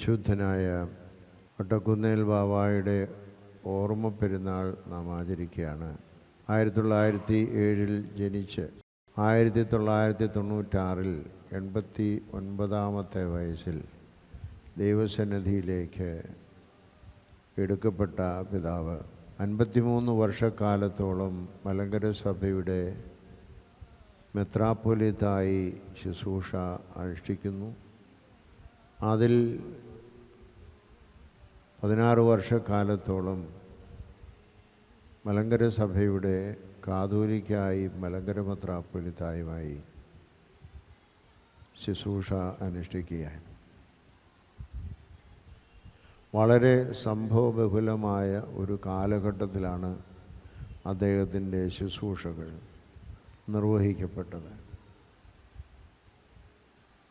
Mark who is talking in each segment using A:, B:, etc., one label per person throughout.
A: വിശുദ്ധനായ ഒട്ടക്കുന്നേൽ ബാവായുടെ ഓർമ്മ പെരുന്നാൾ നാം ആചരിക്കുകയാണ്. ആയിരത്തി തൊള്ളായിരത്തി ഏഴിൽ ജനിച്ച് ആയിരത്തി തൊള്ളായിരത്തി തൊണ്ണൂറ്റാറിൽ എൺപത്തി ഒൻപതാമത്തെ വയസ്സിൽ ദൈവസന്നിധിയിലേക്ക് എടുക്കപ്പെട്ട പിതാവ്. അൻപത്തിമൂന്ന് വർഷക്കാലത്തോളം മലങ്കര സഭയുടെ മെത്രാപ്പൊലിത്തായി ശുശ്രൂഷ അനുഷ്ഠിക്കുന്നു. അതിൽ പതിനാറ് വർഷക്കാലത്തോളം മലങ്കര സഭയുടെ കാതൂലിക്കായി മലങ്കര മത്രാപ്പൊലിത്തായുമായി ശുശ്രൂഷ അനുഷ്ഠിക്കുകയാണ്. വളരെ സംഭവബഹുലമായ ഒരു കാലഘട്ടത്തിലാണ് അദ്ദേഹത്തിന്റെ ശുശ്രൂഷകൾ നിർവഹിക്കപ്പെട്ടത്.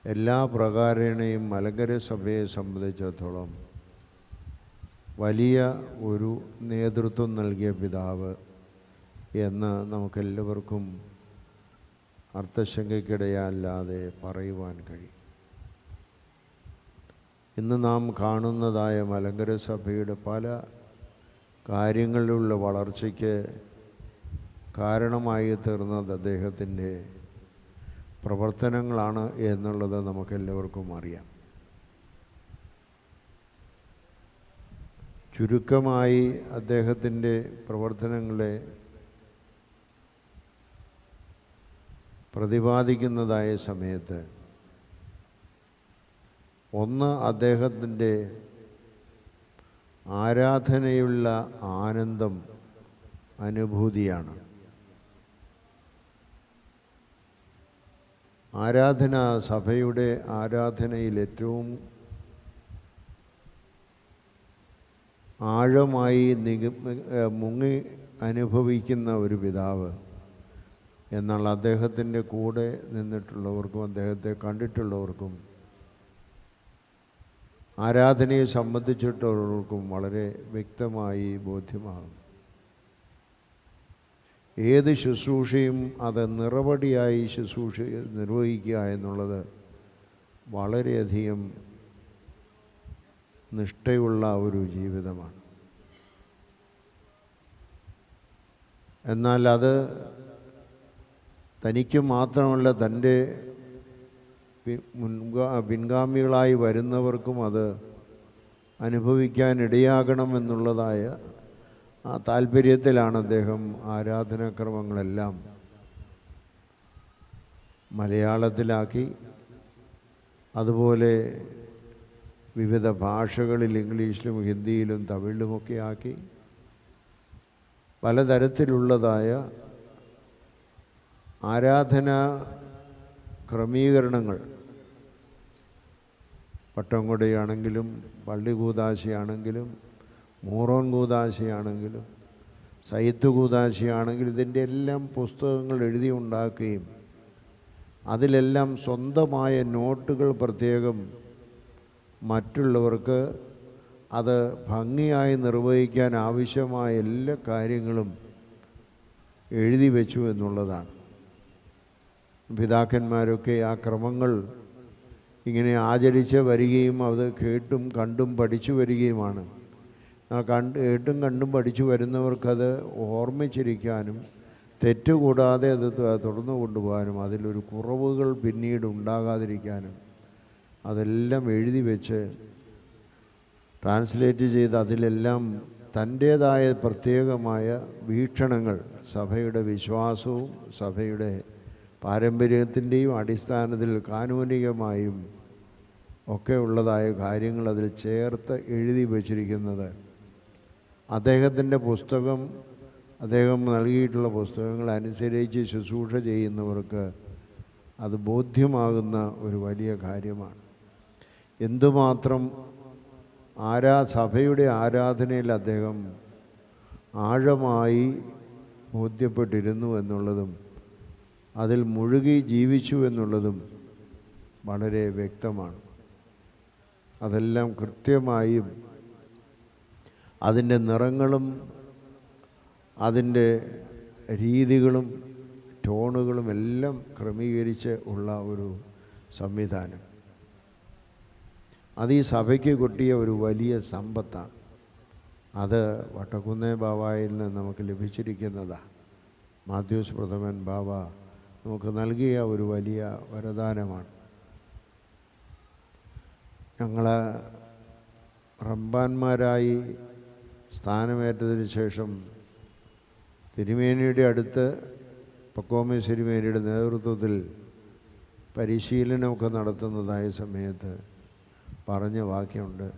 A: എല്ലാ പ്രകാരേണയും മലങ്കര സഭയെ സംബന്ധിച്ചിടത്തോളം വലിയ ഒരു നേതൃത്വം നൽകിയ പിതാവ് എന്ന് നമുക്കെല്ലാവർക്കും അർത്ഥശങ്കയ്ക്കിടയല്ലാതെ പറയുവാൻ കഴിയും. ഇന്ന് നാം കാണുന്നതായ മലങ്കര സഭയുടെ പല കാര്യങ്ങളിലുള്ള വളർച്ചയ്ക്ക് കാരണമായി തീർന്നത് അദ്ദേഹത്തിന്റെ പ്രവർത്തനങ്ങളാണ് എന്നുള്ളത് നമുക്കെല്ലാവർക്കും അറിയാം. ചുരുക്കമായി അദ്ദേഹത്തിന്റെ പ്രവർത്തനങ്ങളെ പ്രതിപാദിക്കുന്നതായ സമയത്ത് ഒന്ന് അദ്ദേഹത്തിന്റെ ആരാധനയുള്ള ആനന്ദം അനുഭൂതിയാണ്. ആരാധന സഭയുടെ ആരാധനയിൽ ഏറ്റവും ആഴമായി നിക മുങ്ങി അനുഭവിക്കുന്ന ഒരു പിതാവ് എന്നാൽ അദ്ദേഹത്തിന്റെ കൂടെ നിന്നിട്ടുള്ളവർക്കും അദ്ദേഹത്തെ കണ്ടിട്ടുള്ളവർക്കും ആരാധനയെ സംബന്ധിച്ചിട്ടുള്ളവർക്കും വളരെ വ്യക്തമായി ബോധ്യമാകും. ഏത് ശുശ്രൂഷയും അത് നിറവടിയായി ശുശ്രൂഷ നിർവഹിക്കുക എന്നുള്ളത് വളരെയധികം നിഷ്ഠയുള്ള ഒരു ജീവിതമാണ്. എന്നാൽ അത് തനിക്ക് മാത്രമല്ല തന്റെ മുൻഗാ പിൻഗാമികളായി വരുന്നവർക്കും അത് അനുഭവിക്കാൻ ഇടയാകണമെന്നുള്ളതായ ആ താല്പര്യത്തിലാണ് അദ്ദേഹം ആരാധനാക്രമങ്ങളെല്ലാം മലയാളത്തിലാക്കി. അതുപോലെ വിവിധ ഭാഷകളിൽ ഇംഗ്ലീഷിലും ഹിന്ദിയിലും തമിഴിലുമൊക്കെ ആക്കി പലതരത്തിലുള്ളതായ ആരാധന ക്രമീകരണങ്ങൾ. പട്ടംകൊടിയാണെങ്കിലും പള്ളി കൂതാശയാണെങ്കിലും മൂറോൻ കൂതാശയാണെങ്കിലും സയ്യത്ത് കൂതാശയാണെങ്കിലും ഇതിന്റെ എല്ലാം പുസ്തകങ്ങൾ എഴുതി ഉണ്ടാക്കുകയും അതിലെല്ലാം സ്വന്തമായ നോട്ടുകൾ പ്രത്യേകം മറ്റുള്ളവർക്ക് അത് ഭംഗിയായി നിർവഹിക്കാൻ ആവശ്യമായ എല്ലാ കാര്യങ്ങളും എഴുതി വെച്ചു എന്നുള്ളതാണ്. പിതാക്കന്മാരൊക്കെ ആ ക്രമങ്ങൾ ഇങ്ങനെ ആചരിച്ച് വരികയും അത് കേട്ടും കണ്ടും പഠിച്ചു വരികയുമാണ്. ആ കണ്ട് കേട്ടും കണ്ടും പഠിച്ചു വരുന്നവർക്കത് ഓർമ്മിച്ചിരിക്കാനും തെറ്റുകൂടാതെ അത് തുടർന്നു കൊണ്ടുപോകാനും അതിലൊരു കുറവുകൾ പിന്നീട് ഉണ്ടാകാതിരിക്കാനും അതെല്ലാം എഴുതി വെച്ച് ട്രാൻസ്ലേറ്റ് ചെയ്ത് അതിലെല്ലാം തന്റേതായ പ്രത്യേകമായ വീക്ഷണങ്ങൾ സഭയുടെ വിശ്വാസവും സഭയുടെ പാരമ്പര്യത്തിന്റെയും അടിസ്ഥാനത്തിൽ കാനൂനികമായും ഒക്കെ ഉള്ളതായ കാര്യങ്ങൾ അതിൽ ചേർത്ത് എഴുതി വച്ചിരിക്കുന്നത്. അദ്ദേഹത്തിന്റെ പുസ്തകം അദ്ദേഹം നൽകിയിട്ടുള്ള പുസ്തകങ്ങൾ അനുസരിച്ച് ശുശ്രൂഷ ചെയ്യുന്നവർക്ക് അത് ബോധ്യമാകുന്ന ഒരു വലിയ കാര്യമാണ്. എന്തുമാത്രം ആരാ സഭയുടെ ആരാധനയിൽ അദ്ദേഹം ആഴമായി ബോധ്യപ്പെട്ടിരുന്നു എന്നുള്ളതും അതിൽ മുഴുകി ജീവിച്ചു എന്നുള്ളതും വളരെ വ്യക്തമാണ്. അതെല്ലാം കൃത്യമായും അതിന്റെ നിറങ്ങളും അതിന്റെ രീതികളും ടോണുകളും എല്ലാം ക്രമീകരിച്ച് ഉള്ള ഒരു സംവിധാനം. അത് ഈ സഭയ്ക്ക് കിട്ടിയ ഒരു വലിയ സമ്പത്താണ്. അത് വട്ടക്കുന്നേ ബാബായിൽ നിന്ന് നമുക്ക് ലഭിച്ചിരിക്കുന്നതാണ് മാത്യൂസ് പ്രഥമൻ ബാബ നമുക്ക് നൽകിയ ഒരു വലിയ വരദാനമാണ്. ഞങ്ങൾ റംബാന്മാരായി സ്ഥാനമേറ്റതിന് ശേഷം തിരുമേനിയുടെ അടുത്ത് പക്കോമി തിരുമേനിയുടെ നേതൃത്വത്തിൽ പരിശീലനമൊക്കെ നടത്തുന്നതായ സമയത്ത് പറഞ്ഞ വാക്യമുണ്ട്.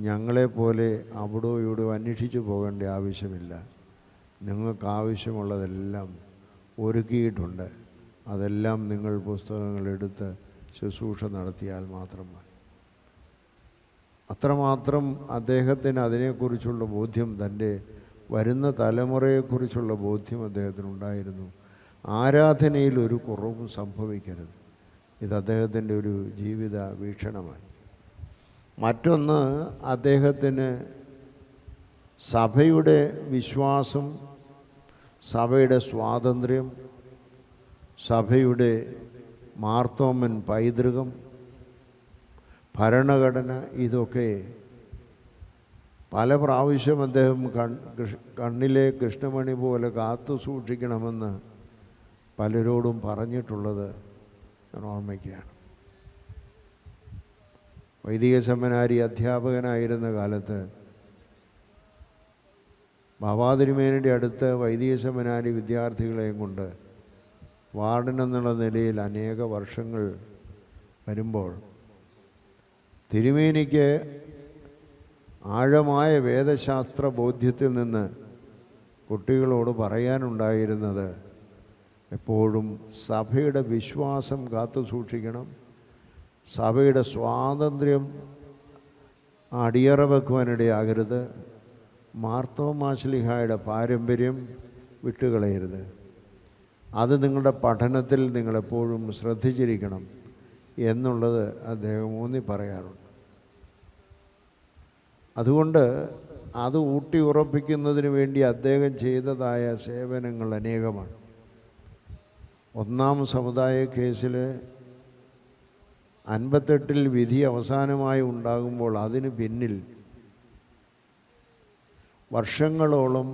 A: ഞങ്ങളെപ്പോലെ അവിടോ ഇവിടോ അന്വേഷിച്ചു പോകേണ്ട ആവശ്യമില്ല. നിങ്ങൾക്ക് ആവശ്യമുള്ളതെല്ലാം ഒരുക്കിയിട്ടുണ്ട്. അതെല്ലാം നിങ്ങൾ പുസ്തകങ്ങളെടുത്ത് ശുശ്രൂഷ നടത്തിയാൽ മാത്രം മതി. അത്രമാത്രം അദ്ദേഹത്തിന് അതിനെക്കുറിച്ചുള്ള ബോധ്യം തന്റെ വരുന്ന തലമുറയെക്കുറിച്ചുള്ള ബോധ്യം അദ്ദേഹത്തിനുണ്ടായിരുന്നു. ആരാധനയിൽ ഒരു കുറവും സംഭവിക്കരുത്. ഇത് അദ്ദേഹത്തിന്റെ ഒരു ജീവിത വീക്ഷണമാണ്. മറ്റൊന്ന് അദ്ദേഹത്തിന് സഭയുടെ വിശ്വാസം സഭയുടെ സ്വാതന്ത്ര്യം സഭയുടെ മാർത്തോമൻ പൈതൃകം ഭരണഘടന ഇതൊക്കെ പല പ്രാവശ്യം അദ്ദേഹം കൺ കണ്ണിലെ കൃഷ്ണമണി പോലെ കാത്തു സൂക്ഷിക്കണമെന്ന് പലരോടും പറഞ്ഞിട്ടുള്ളത് ഓർമ്മിക്കുകയാണ്. വൈദിക സെമിനാരി അധ്യാപകനായിരുന്ന കാലത്ത് ബാബാതിരുമേനയുടെ അടുത്ത് വൈദിക സെമിനാരി വിദ്യാർത്ഥികളെയും കൊണ്ട് വാർഡൻ എന്നുള്ള നിലയിൽ അനേക വർഷങ്ങൾ വരുമ്പോൾ തിരുമേനിക്ക് ആഴമായ വേദശാസ്ത്ര ബോധ്യത്തിൽ നിന്ന് കുട്ടികളോട് പറയാനുണ്ടായിരുന്നത് എപ്പോഴും സഭയുടെ വിശ്വാസം കാത്തു സൂക്ഷിക്കണം. സഭയുടെ സ്വാതന്ത്ര്യം അടിയറ വെക്കുവാനിടയാകരുത് മാർത്തോമാശ്ലിഹായുടെ പാരമ്പര്യം വിട്ടുകളയരുത്. അത് നിങ്ങളുടെ പഠനത്തിൽ നിങ്ങളെപ്പോഴും ശ്രദ്ധിച്ചിരിക്കണം എന്നുള്ളത് അദ്ദേഹം ഊന്നി പറയാറുണ്ട്. അതുകൊണ്ട് അത് ഊട്ടി ഉറപ്പിക്കുന്നതിന് വേണ്ടി അദ്ദേഹം ചെയ്തതായ സേവനങ്ങൾ അനേകമാണ്. ഒന്നാം സമുദായ കേസിൽ അൻപത്തെട്ടിൽ വിധി അവസാനമായി ഉണ്ടാകുമ്പോൾ അതിന് പിന്നിൽ വർഷങ്ങളോളം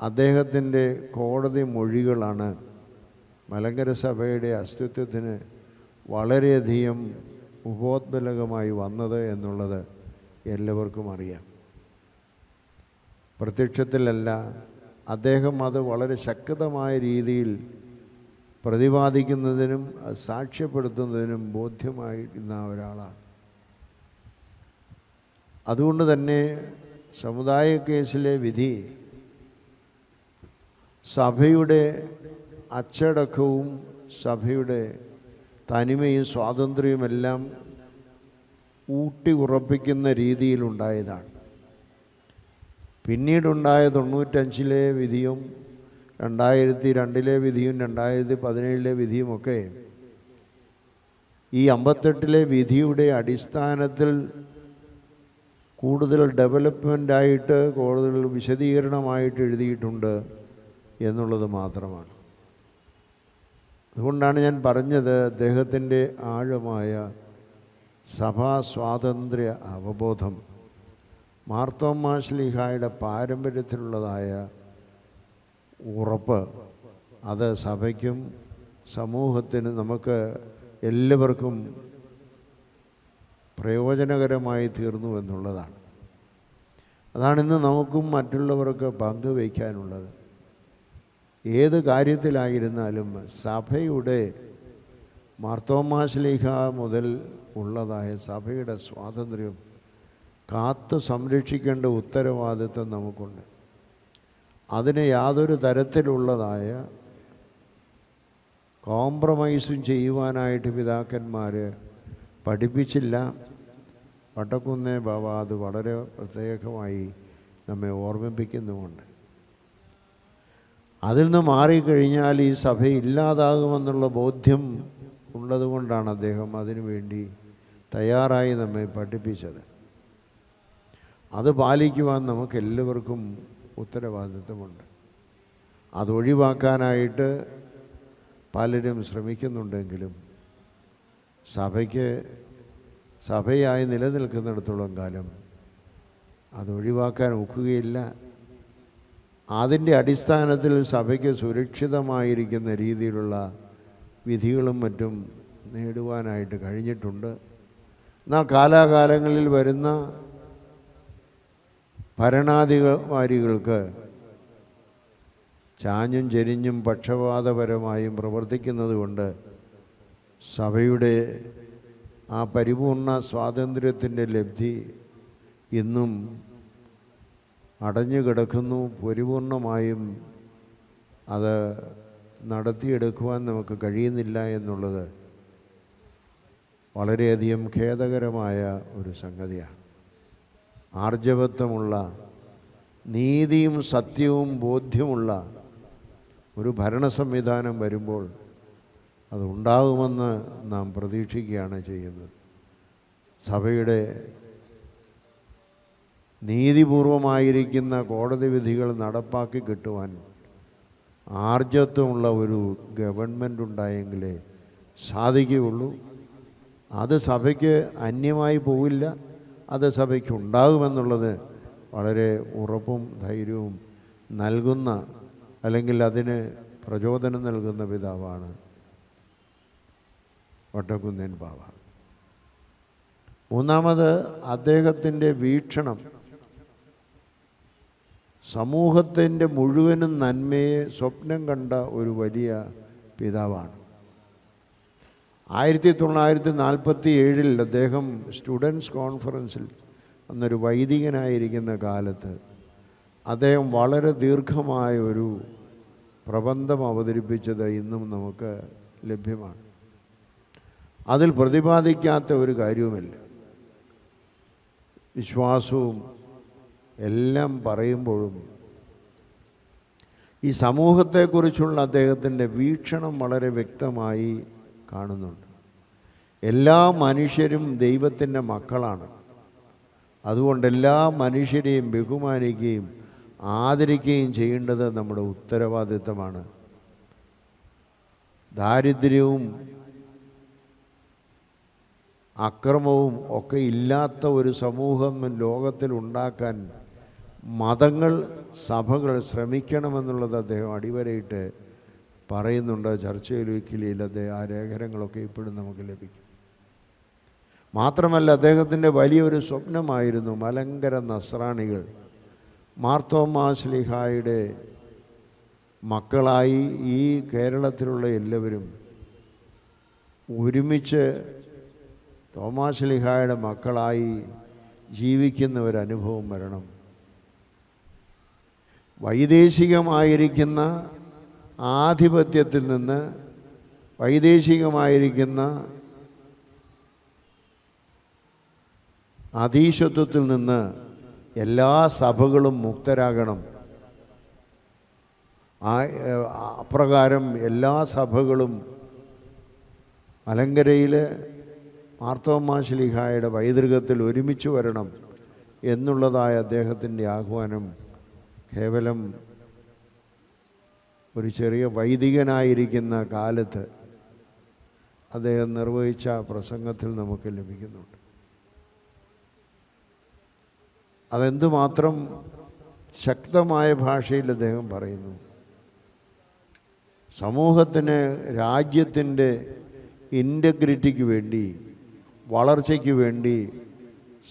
A: അദ്ദേഹത്തിന്റെ കോടതി മൊഴികളാണ് മലങ്കര സഭയുടെ അസ്തിത്വത്തിന് വളരെയധികം ഉപോത്ബലകമായി വന്നത് എന്നുള്ളത് എല്ലാവർക്കും അറിയാം. പ്രത്യക്ഷത്തിലല്ല അദ്ദേഹം അത് വളരെ ശക്തമായ രീതിയിൽ പ്രതിപാദിക്കുന്നതിനും സാക്ഷ്യപ്പെടുത്തുന്നതിനും ബോധ്യമായിരുന്ന ഒരാളാണ്. അതുകൊണ്ട് തന്നെ സമുദായ കേസിലെ വിധി സഭയുടെ അച്ചടക്കവും സഭയുടെ തനിമയും സ്വാതന്ത്ര്യവുമെല്ലാം ഊട്ടി ഉറപ്പിക്കുന്ന രീതിയിലുണ്ടായതാണ്. പിന്നീടുണ്ടായ തൊണ്ണൂറ്റഞ്ചിലെ വിധിയും രണ്ടായിരത്തി രണ്ടിലെ വിധിയും രണ്ടായിരത്തി പതിനേഴിലെ വിധിയുമൊക്കെ ഈ അമ്പത്തെട്ടിലെ വിധിയുടെ അടിസ്ഥാനത്തിൽ കൂടുതൽ ഡെവലപ്മെന്റായിട്ട് കൂടുതൽ വിശദീകരണമായിട്ട് എഴുതിയിട്ടുണ്ട് എന്നുള്ളത് മാത്രമാണ്. അതുകൊണ്ടാണ് ഞാൻ പറഞ്ഞത് അദ്ദേഹത്തിന്റെ ആഴമായ സഭാ സ്വാതന്ത്ര്യ അവബോധം. മാർത്തോമാശ്ലിഹായുടെ പാരമ്പര്യത്തിലുള്ളതായ ഉറപ്പ്. അത് സഭയ്ക്കും സമൂഹത്തിന് നമുക്ക് എല്ലാവർക്കും പ്രയോജനകരമായി തീർന്നു എന്നുള്ളതാണ്. അതാണിന്ന് നമുക്കും മറ്റുള്ളവർക്ക് പങ്കുവയ്ക്കാനുള്ളത് ഏത് കാര്യത്തിലായിരുന്നാലും സഭയുടെ മാർത്തോമാശ്ലീഹ മുതൽ ഉള്ളതായ സഭയുടെ സ്വാതന്ത്ര്യം കാത്തു സംരക്ഷിക്കേണ്ട ഉത്തരവാദിത്വം നമുക്കുണ്ട്. അതിന് യാതൊരു തരത്തിലുള്ളതായ കോംപ്രമൈസും ചെയ്യുവാനായിട്ട് പിതാക്കന്മാർ പഠിപ്പിച്ചില്ല. വട്ടക്കുന്നേ ബാബ അത് വളരെ പ്രത്യേകമായി നമ്മെ ഓർമ്മിപ്പിക്കുന്നുമുണ്ട്. അതിൽ നിന്ന് മാറിക്കഴിഞ്ഞാൽ ഈ സഭ ഇല്ലാതാകുമെന്നുള്ള ബോധ്യം ഉള്ളതുകൊണ്ടാണ് അദ്ദേഹം അതിനുവേണ്ടി തയ്യാറായി നമ്മെ പഠിപ്പിച്ചത്. അത് പാലിക്കുവാൻ നമുക്ക് എല്ലാവർക്കും ഉത്തരവാദിത്വമുണ്ട്. അതൊഴിവാക്കാനായിട്ട് പലരും ശ്രമിക്കുന്നുണ്ടെങ്കിലും സഭയ്ക്ക് സഭയായി നിലനിൽക്കുന്നിടത്തോളം കാലം അതൊഴിവാക്കാൻ ഒക്കുകയില്ല. അതിന്റെ അടിസ്ഥാനത്തിൽ സഭയ്ക്ക് സുരക്ഷിതമായിരിക്കുന്ന രീതിയിലുള്ള വിധികളും മറ്റും നേടുവാനായിട്ട് കഴിഞ്ഞിട്ടുണ്ട്. എന്നാൽ കാലാകാലങ്ങളിൽ വരുന്ന ഭരണാധികാരികൾക്ക് ചാഞ്ഞും ചെരിഞ്ഞും പക്ഷപാതപരമായും പ്രവർത്തിക്കുന്നത് കൊണ്ട് സഭയുടെ ആ പരിപൂർണ സ്വാതന്ത്ര്യത്തിന്റെ ലബ്ധി ഇന്നും അടഞ്ഞു കിടക്കുന്നു. പരിപൂർണമായും അത് നടത്തിയെടുക്കുവാൻ നമുക്ക് കഴിയുന്നില്ല എന്നുള്ളത് വളരെയധികം ഖേദകരമായ ഒരു സംഗതിയാണ്. ആർജവത്വമുള്ള നീതിയും സത്യവും ബോധ്യമുള്ള ഒരു ഭരണ സംവിധാനം വരുമ്പോൾ അതുണ്ടാകുമെന്ന് നാം പ്രതീക്ഷിക്കുകയാണ് ചെയ്യുന്നത്. സഭയുടെ നീതിപൂർവമായിരിക്കുന്ന കോടതി വിധികൾ നടപ്പാക്കി കിട്ടുവാൻ ആർജത്വമുള്ള ഒരു ഗവൺമെന്റ് ഉണ്ടായെങ്കിലേ സാധിക്കുകയുള്ളൂ. അത് സഭയ്ക്ക് അന്യമായി പോവില്ല. അത് സഭയ്ക്ക് ഉണ്ടാകുമെന്നുള്ളത് വളരെ ഉറപ്പും ധൈര്യവും നൽകുന്ന അല്ലെങ്കിൽ അതിന് പ്രചോദനം നൽകുന്ന പിതാവാണ് വട്ടക്കുന്നൻ ബാബ മൂന്നാമത് അദ്ദേഹത്തിന്റെ വീക്ഷണം. സമൂഹത്തിന്റെ മുഴുവനും നന്മയെ സ്വപ്നം കണ്ട ഒരു വലിയ പിതാവാണ്. ആയിരത്തി തൊള്ളായിരത്തി നാൽപ്പത്തി ഏഴിൽ അദ്ദേഹം സ്റ്റുഡൻസ് കോൺഫറൻസിൽ അന്നൊരു വൈദികനായിരിക്കുന്ന കാലത്ത് അദ്ദേഹം വളരെ ദീർഘമായ ഒരു പ്രബന്ധം അവതരിപ്പിച്ചത് ഇന്നും നമുക്ക് ലഭ്യമാണ്. അതിൽ പ്രതിപാദിക്കാത്ത ഒരു കാര്യവുമില്ല. വിശ്വാസവും എല്ലാം പറയുമ്പോഴും ഈ സമൂഹത്തെക്കുറിച്ചുള്ള അദ്ദേഹത്തിന്റെ വീക്ഷണം വളരെ വ്യക്തമായി കാണുന്നുണ്ട്. എല്ലാ മനുഷ്യരും ദൈവത്തിന്റെ മക്കളാണ്. അതുകൊണ്ട് എല്ലാ മനുഷ്യരെയും ബഹുമാനിക്കുകയും ആദരിക്കുകയും ചെയ്യേണ്ടത് നമ്മുടെ ഉത്തരവാദിത്തമാണ്. ദാരിദ്ര്യവും അക്രമവും ഒക്കെ ഇല്ലാത്ത ഒരു സമൂഹം ലോകത്തിൽ ഉണ്ടാക്കാൻ മതങ്ങൾ സഭകൾ ശ്രമിക്കണമെന്നുള്ളത് അദ്ദേഹം അടിവരയിട്ട് പറയുന്നുണ്ട് ചർച്ചയിൽ വയ്ക്കലിയിൽ അദ്ദേഹം ആ ലേഖനങ്ങളൊക്കെ ഇപ്പോഴും നമുക്ക് ലഭിക്കും. മാത്രമല്ല അദ്ദേഹത്തിന്റെ വലിയൊരു സ്വപ്നമായിരുന്നു മലങ്കര നസ്രാണികൾ. മാർത്തോമാശ്ലിഹായുടെ മക്കളായി ഈ കേരളത്തിലുള്ള എല്ലാവരും ഒരുമിച്ച് തോമാശ്ലിഹായുടെ മക്കളായി ജീവിക്കുന്ന ഒരു അനുഭവം വരണം. വൈദേശികമായിരിക്കുന്ന ആധിപത്യത്തിൽ നിന്ന് വൈദേശികമായിരിക്കുന്ന അധീശത്വത്തിൽ നിന്ന് എല്ലാ സഭകളും മുക്തരാകണം. അപ്രകാരം എല്ലാ സഭകളും മലങ്കരയിൽ മാർത്തോമാശ്ലിഹായുടെ പൈതൃകത്തിൽ ഒരുമിച്ച് വരണം എന്നുള്ളതായ അദ്ദേഹത്തിന്റെ ആഹ്വാനം കേവലം ഒരു ചെറിയ വൈദികനായിരിക്കുന്ന കാലത്ത് അദ്ദേഹം നിർവഹിച്ച പ്രസംഗത്തിൽ നമുക്ക് ലഭിക്കുന്നുണ്ട്. അതെന്തുമാത്രം ശക്തമായ ഭാഷയിൽ അദ്ദേഹം പറയുന്നു. സമൂഹത്തിന് രാജ്യത്തിന്റെ ഇന്റഗ്രിറ്റിക്ക് വേണ്ടി വളർച്ചയ്ക്ക് വേണ്ടി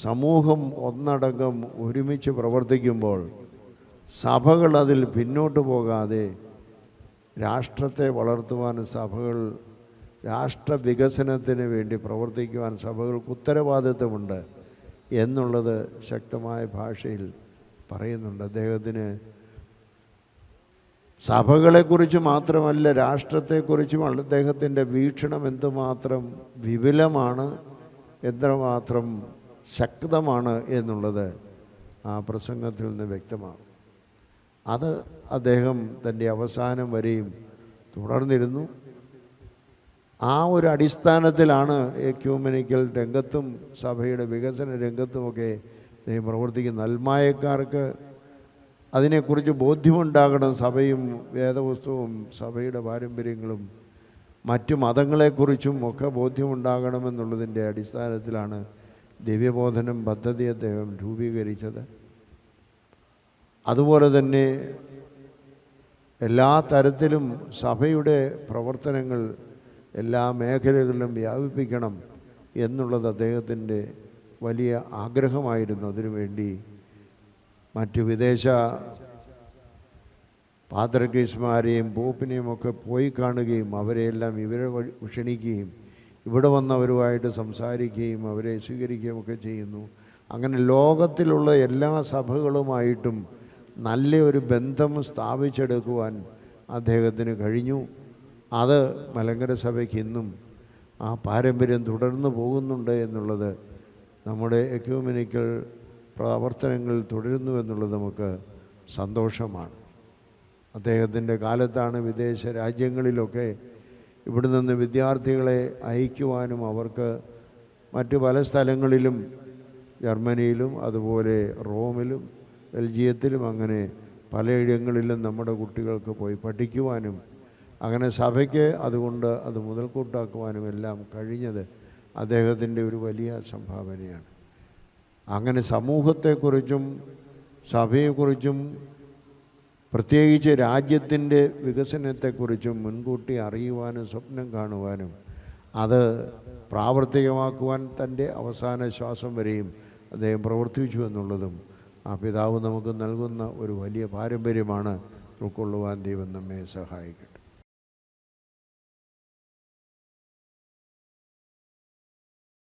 A: സമൂഹം ഒന്നടങ്കം ഒരുമിച്ച് പ്രവർത്തിക്കുമ്പോൾ സഭകൾ അതിൽ പിന്നോട്ട് പോകാതെ രാഷ്ട്രത്തെ വളർത്തുവാൻ സഭകൾ രാഷ്ട്ര വികസനത്തിന് വേണ്ടി പ്രവർത്തിക്കുവാൻ സഭകൾക്ക് ഉത്തരവാദിത്വമുണ്ട് എന്നുള്ളത് ശക്തമായ ഭാഷയിൽ പറയുന്നുണ്ട്. അദ്ദേഹത്തിന് സഭകളെക്കുറിച്ച് മാത്രമല്ല രാഷ്ട്രത്തെക്കുറിച്ചും അദ്ദേഹത്തിന്റെ വീക്ഷണം എന്തുമാത്രം വിപുലമാണ് എത്രമാത്രം ശക്തമാണ് എന്നുള്ളത് ആ പ്രസംഗത്തിൽ നിന്ന് വ്യക്തമാണ് അത് അദ്ദേഹം തന്റെ അവസാനം വരെയും തുടർന്നിരുന്നു. ആ ഒരു അടിസ്ഥാനത്തിലാണ് എക്യൂമനിക്കൽ രംഗത്തും സഭയുടെ വികസന രംഗത്തുമൊക്കെ അദ്ദേഹം പ്രവർത്തിക്കുന്ന അൽമായക്കാർക്ക് അതിനെക്കുറിച്ച് ബോധ്യമുണ്ടാകണം. സഭയും വേദവസ്തുവും സഭയുടെ പാരമ്പര്യങ്ങളും മറ്റു മതങ്ങളെക്കുറിച്ചും ഒക്കെ ബോധ്യമുണ്ടാകണമെന്നുള്ളതിന്റെ അടിസ്ഥാനത്തിലാണ് ദിവ്യബോധനം പദ്ധതി അദ്ദേഹം രൂപീകരിച്ചത്. അതുപോലെ തന്നെ എല്ലാ തരത്തിലും സഭയുടെ പ്രവർത്തനങ്ങൾ എല്ലാ മേഖലകളിലും വ്യാപിപ്പിക്കണം എന്നുള്ളത് അദ്ദേഹത്തിന്റെ വലിയ ആഗ്രഹമായിരുന്നു. അതിനുവേണ്ടി മറ്റു വിദേശ പാത്രഗ്രീസ്മാരെയും പോപ്പിനെയും ഒക്കെ പോയി കാണുകയും അവരെയെല്ലാം ഇവരെ ക്ഷണിക്കുകയും ഇവിടെ വന്നവരുമായിട്ട് സംസാരിക്കുകയും അവരെ സ്വീകരിക്കുകയും ഒക്കെ ചെയ്യുന്നു. അങ്ങനെ ലോകത്തിലുള്ള എല്ലാ സഭകളുമായിട്ടും നല്ല ഒരു ബന്ധം സ്ഥാപിച്ചെടുക്കുവാൻ അദ്ദേഹത്തിന് കഴിഞ്ഞു. അത് മലങ്കര സഭയ്ക്ക് ഇന്നും ആ പാരമ്പര്യം തുടർന്നു പോകുന്നുണ്ട് എന്നുള്ളത് നമ്മുടെ എക്യൂമിനിക്കൽ പ്രവർത്തനങ്ങൾ തുടരുന്നു എന്നുള്ളത് നമുക്ക് സന്തോഷമാണ്. അദ്ദേഹത്തിന്റെ കാലത്താണ് വിദേശ രാജ്യങ്ങളിലൊക്കെ ഇവിടെ നിന്ന് വിദ്യാർത്ഥികളെ അയക്കുവാനും അവർക്ക് മറ്റു പല സ്ഥലങ്ങളിലും ജർമ്മനിയിലും അതുപോലെ റോമിലും ബെൽജിയത്തിലും അങ്ങനെ പലയിടങ്ങളിലും നമ്മുടെ കുട്ടികൾക്ക് പോയി പഠിക്കുവാനും അങ്ങനെ സഭയ്ക്ക് അതുകൊണ്ട് അത് മുതൽക്കൂട്ടാക്കുവാനും എല്ലാം കഴിഞ്ഞത് അദ്ദേഹത്തിന്റെ ഒരു വലിയ സംഭാവനയാണ്. അങ്ങനെ സമൂഹത്തെക്കുറിച്ചും സഭയെക്കുറിച്ചും പ്രത്യേകിച്ച് രാജ്യത്തിന്റെ വികസനത്തെക്കുറിച്ചും മുൻകൂട്ടി അറിയുവാനും സ്വപ്നം കാണുവാനും അത് പ്രാവർത്തികമാക്കുവാൻ തന്റെ അവസാന ശ്വാസം വരെയും അദ്ദേഹം പ്രവർത്തിച്ചു എന്നുള്ളതും ആ പിതാവ് നമുക്ക് നൽകുന്ന ഒരു വലിയ പാരമ്പര്യമാണ് ഉൾക്കൊള്ളുവാൻ ദൈവം നമ്മെ സഹായിക്കും